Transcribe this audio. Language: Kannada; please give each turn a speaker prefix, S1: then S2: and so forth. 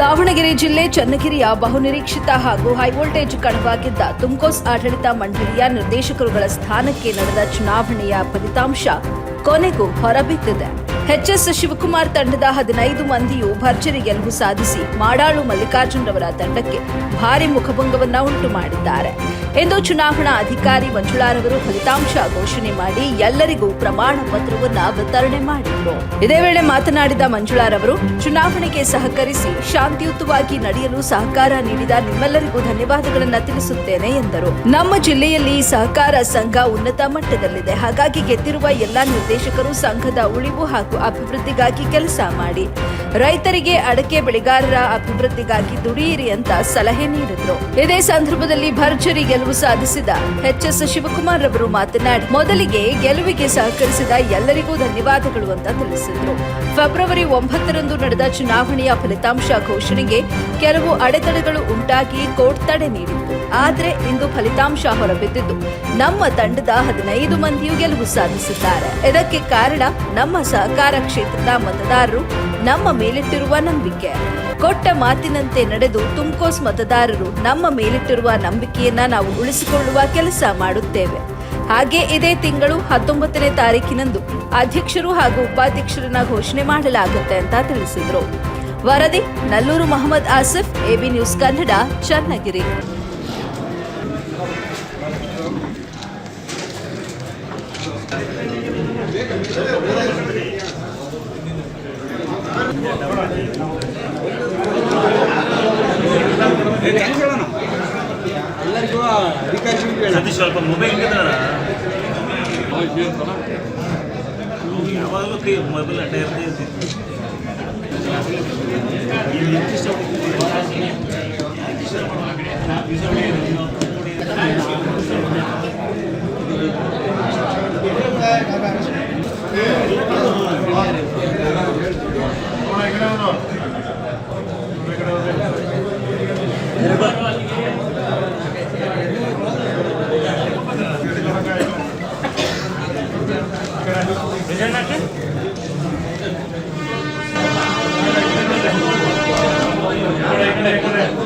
S1: ದಾವಣಗೆರೆ ಜಿಲ್ಲೆ ಚನ್ನಗಿರಿಯ ಬಹುನಿರೀಕ್ಷಿತ ಹಾಗೂ ಹೈವೋಲ್ಟೇಜ್ ಕಣವಾಗಿದ್ದ ತುಮ್ಕೋಸ್ ಆಡಳಿತ ಮಂಡಳಿಯ ನಿರ್ದೇಶಕರುಗಳ ಸ್ಥಾನಕ್ಕೆ ನಡೆದ ಚುನಾವಣೆಯ ಫಲಿತಾಂಶ ಕೊನೆಗೂ ಹೊರಬಿದ್ದಿದೆ. ಎಚ್ಎಸ್ ಶಿವಕುಮಾರ್ ತಂಡದ ಹದಿನೈದು ಮಂದಿಯು ಭರ್ಜರಿ ಗೆಲುವು ಸಾಧಿಸಿ ಮಾಡಾಳು ಮಲ್ಲಿಕಾರ್ಜುನ್ರವರ ತಂಡಕ್ಕೆ ಭಾರಿ ಮುಖಭಂಗವನ್ನ ಉಂಟು ಮಾಡಿದ್ದಾರೆ. ಎಂದು ಚುನಾವಣಾ ಅಧಿಕಾರಿ ಮಂಜುಳಾರವರು ಫಲಿತಾಂಶ ಘೋಷಣೆ ಮಾಡಿ ಎಲ್ಲರಿಗೂ ಪ್ರಮಾಣ ಪತ್ರವನ್ನ ವಿತರಣೆ ಮಾಡಿದರು. ಇದೇ ವೇಳೆ ಮಾತನಾಡಿದ ಮಂಜುಳಾರವರು ಚುನಾವಣೆಗೆ ಸಹಕರಿಸಿ ಶಾಂತಿಯುತವಾಗಿ ನಡೆಯಲು ಸಹಕಾರ ನೀಡಿದ ನಿಮ್ಮೆಲ್ಲರಿಗೂ ಧನ್ಯವಾದಗಳನ್ನು ತಿಳಿಸುತ್ತೇನೆ ಎಂದರು. ನಮ್ಮ ಜಿಲ್ಲೆಯಲ್ಲಿ ಸಹಕಾರ ಸಂಘ ಉನ್ನತ ಮಟ್ಟದಲ್ಲಿದೆ. ಹಾಗಾಗಿ ಗೆದ್ದಿರುವ ಎಲ್ಲಾ ನಿರ್ದೇಶಕರು ಸಂಘದ ಉಳಿವು ಹಾಗೂ ಅಭಿವೃದ್ಧಿಗಾಗಿ ಕೆಲಸ ಮಾಡಿ. ರೈತರಿಗೆ ಅಡಕೆ ಬೆಳೆಗಾರರ ಅಭಿವೃದ್ಧಿಗಾಗಿ ದುಡಿಯಿರಿ ಅಂತ ಸಲಹೆ ನೀಡಿದ್ರು. ಇದೇ ಸಂದರ್ಭದಲ್ಲಿ ಭರ್ಜರಿ ಗೆಲುವು ಸಾಧಿಸಿದ ಎಚ್ಎಸ್ ಶಿವಕುಮಾರ್ ರವರು ಮಾತನಾಡಿ, ಮೊದಲಿಗೆ ಗೆಲುವಿಗೆ ಸಹಕರಿಸಿದ ಎಲ್ಲರಿಗೂ ಧನ್ಯವಾದಗಳು ಅಂತ ತಿಳಿಸಿದ್ರು. ಫೆಬ್ರವರಿ ಒಂಬತ್ತರಂದು ನಡೆದ ಚುನಾವಣೆಯ ಫಲಿತಾಂಶ ಘೋಷಣೆಗೆ ಕೆಲವು ಅಡೆತಡೆಗಳು ಉಂಟಾಗಿ ಕೋರ್ಟ್ ತಡೆ ನೀಡಿತ್ತು. ಆದರೆ ಇಂದು ಫಲಿತಾಂಶ ಹೊರಬಿದ್ದಿದ್ದು, ನಮ್ಮ ತಂಡದ ಹದಿನೈದು ಮಂದಿಯು ಗೆಲುವು ಸಾಧಿಸಿದ್ದಾರೆ. ಇದಕ್ಕೆ ಕಾರಣ ನಮ್ಮ ಸಹಕಾರ ಕ್ಷೇತ್ರದ ಮತದಾರರು ನಮ್ಮ ಮೇಲಿಟ್ಟಿರುವ ನಂಬಿಕೆ. ಕೊಟ್ಟ ಮಾತಿನಂತೆ ನಡೆದು ತುಮ್ಕೋಸ್ ಮತದಾರರು ನಮ್ಮ ಮೇಲಿಟ್ಟಿರುವ ನಂಬಿಕೆಯನ್ನ ನಾವು ಉಳಿಸಿಕೊಳ್ಳುವ ಕೆಲಸ ಮಾಡುತ್ತೇವೆ. ಹಾಗೆ ಇದೇ ತಿಂಗಳು ಹತ್ತೊಂಬತ್ತನೇ ತಾರೀಕಿನಂದು ಅಧ್ಯಕ್ಷರು ಹಾಗೂ ಉಪಾಧ್ಯಕ್ಷರನ್ನ ಘೋಷಣೆ ಮಾಡಲಾಗುತ್ತೆ ಅಂತ ತಿಳಿಸಿದ್ರು. ವರದಿ, ನಲ್ಲೂರು ಮೊಹಮ್ಮದ್ ಆಸಿಫ್, ಎಬಿ ನ್ಯೂಸ್ ಕನ್ನಡ, ಚನ್ನಗಿರಿ.
S2: ಎಲ್ಲರಿಗೂ ಅಧಿಕಾರಿಗಳಿಗೆ ಹೇಳ
S3: ಸತೀಶ್ ಸ್ವಲ್ಪ ಮೊಬೈಲ್ ಇಟ್ಟಿದ್ದಾರ ಯಾವಾಗಲೂ ಕೈ ಮೊಬೈಲ್ ಅಡ್ಡ ಇರ್ತೇ ಇರ್ತಿತ್ತು ಇಲ್ಲಿ これ
S4: これこれ